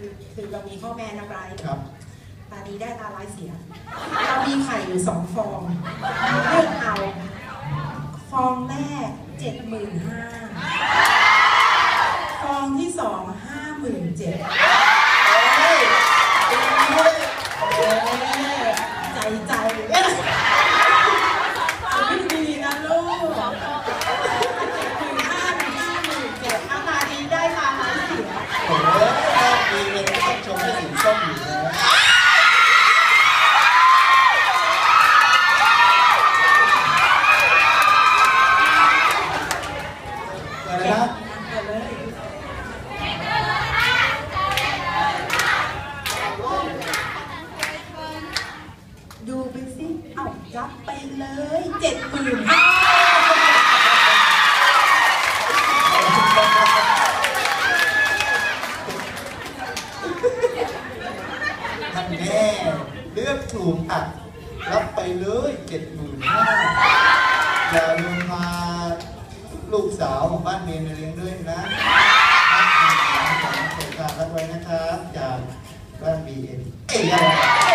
คือคือเรามีข้อแม้นะไบรท์ครับตาดีได้ตาร้ายเสีย เรามีไข่อยู่สองฟองเลือกเอา ฟองแรกเจ็ดหมื่นห้า ฟองที่สองห้าหมื่นเจ็ด เฮ้ยดีด้วย ใจใจไม่ดีนะลูกหมื่นห้าหมื่นห้าหมื่นเจ็ดเอาตาดีได้ตาร้ายเสีย โอ้โหรอบดีเลยต้องชมให้สีส้มอยู่นะ อะไรนะเอาเลยดูไปสิเอารับไปเลยเจ็ดหมื่นห้าท่านแน่เลือกถูกอะรับไปเลยเจ็ดหมื่นห้าอย่าลืมพาลูก สาวของบ้านเมียมาเลี้ยงด้วยนะขอบคุณการรับไว้นะครับ จากบ้านบีเอ็นเอ้ยอะไร